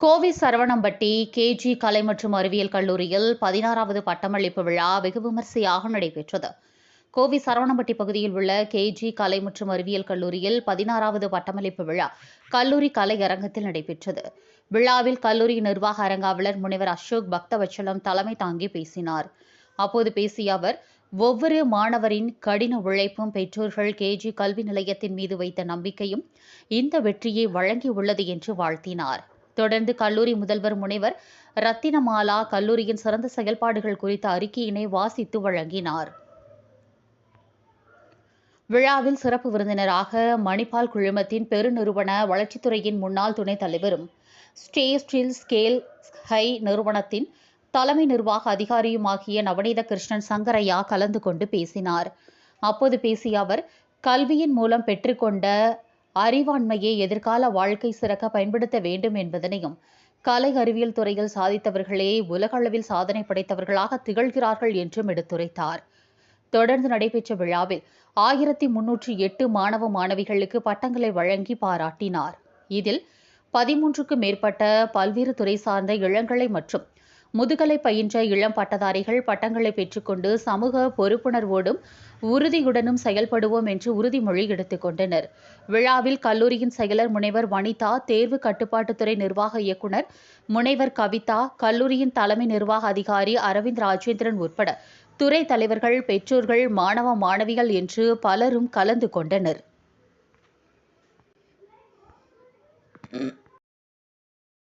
Kovai Saravanampatti KG கலை மற்றும் அறிவியல் கல்லூரியில் பதினாறாவது பட்டமளிப்பு விழா வெகு விமரிசையாக நடைபெற்றது. கோவை சரவணம்பட்டி பகுதியில் உள்ள கேஜி கலை மற்றும் அறிவியல் கல்லூரியில் பதினாறாவது பட்டமளிப்பு விழா கல்லூரி கலை அரங்கத்தில் நடைபெற்றது. விழாவில் கல்லூரி நிர்வாக அரங்காவலர் முனைவர் அசோக் பக்தவச்சலம் தலைமை தாங்கி பேசினார். அப்போது பேசிய அவர் ஒவ்வொரு மாணவரின் கடின உழைப்பும் பெற்றோர்கள் கேஜி கல்வி நிலையத்தின் மீது வைத்த நம்பிக்கையும் இந்த வெற்றியை வழங்கியுள்ளது என்று வாழ்த்தினார். தொடர்ந்து கல்லூரி முதல்வர் முனைவர் ரத்தினமாலா கல்லூரியின் சிறந்த செயல்பாடுகள் குறித்த அறிக்கையினை வாசித்து வழங்கினார். விழாவில் சிறப்பு விருந்தினராக மணிப்பால் குழுமத்தின் பெருநிறுவன வளர்ச்சித்துறையின் முன்னாள் துணைத் தலைவரும் ஸ்டே ஸ்டில் ஸ்கேல் ஹை நிறுவனத்தின் தலைமை நிர்வாக அதிகாரியுமாகிய நவநீத கிருஷ்ணன் சங்கரையா கலந்து கொண்டு பேசினார். அப்போது பேசிய அவர் கல்வியின் மூலம் பெற்றுக்கொண்ட அறிவாண்மையை எதிர்கால வாழ்க்கை சிறக்க பயன்படுத்த வேண்டும் என்பதனையும் கலை அறிவியல் துறையில் சாதித்தவர்களே உலகளவில் சாதனை படைத்தவர்களாக திகழ்கிறார்கள் என்றும் எடுத்துரைத்தார். தொடர்ந்து நடைபெற்ற விழாவில் ஆயிரத்தி முன்னூற்றி எட்டு மாணவ மாணவிகளுக்கு பட்டங்களை வழங்கி பாராட்டினார். இதில் பதிமூன்றுக்கும் மேற்பட்ட பல்வேறு துறை சார்ந்த இளங்கலை மற்றும் முதுகலை பயின்ற இளம் பட்டதாரிகள் பட்டங்களை பெற்றுக்கொண்டு சமூக பொறுப்புணர்வோடும் உறுதியுடனும் செயல்படுவோம் என்று உறுதிமொழி எடுத்துக் கொண்டனர். விழாவில் கல்லூரியின் செயலர் முனைவர் வனிதா தேர்வு கட்டுப்பாட்டுத்துறை நிர்வாக இயக்குநர் முனைவர் கவிதா கல்லூரியின் தலைமை நிர்வாக அதிகாரி அரவிந்த் ராஜேந்திரன் உட்பட துறை தலைவர்கள் பெற்றோர்கள் மாணவ மாணவிகள் என்று பலரும் கலந்து கொண்டனர்.